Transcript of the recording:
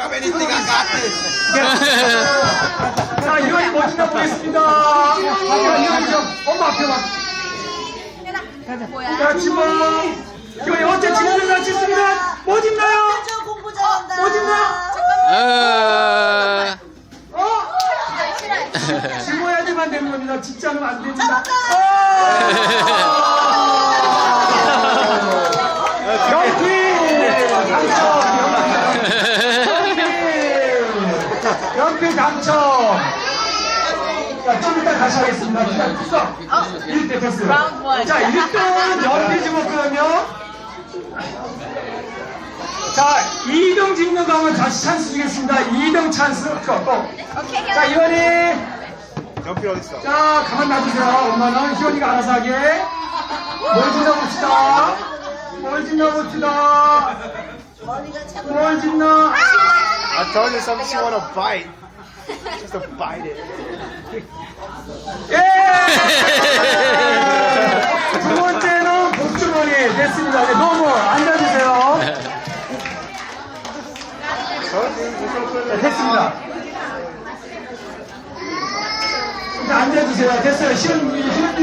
Grab anything, I got this. 자, 이현이 멋진다 보겠습니다. 엄마 앞에 와. 자, 지금 이현이 어째 지문을 마쳤습니다. 뭐 짓나요? 저 공부 잘한다. 뭐 짓나? 어, 어? 지워야지만 되는 겁니다. 진짜는 안 됩니다. 잡 경기 당첨! 자, 좀 이따 다시 하겠습니다. 기다려, 됐어. 1대 됐어요. 자, 1등은 연기 집었거든요. 자, 2등 집는 거 하면 다시 찬스 주겠습니다. 2등 찬스. 고, 고. 오케이, 자, 이원이. 연필 어딨어? 자, 가만 놔두세요. 엄마는 희원이가 알아서 하게. 뭘 짓나 봅시다. 뭘 짓나 봅시다. 머리가 참. 뭘 짓나. I told you something you wanna bite. Just to bite it. 예! 두 번째는 복주머니 됐습니다. 네, 너무 앉아주세요. 네, 됐습니다. 이제 앉아주세요. 됐어요. 시험, 시험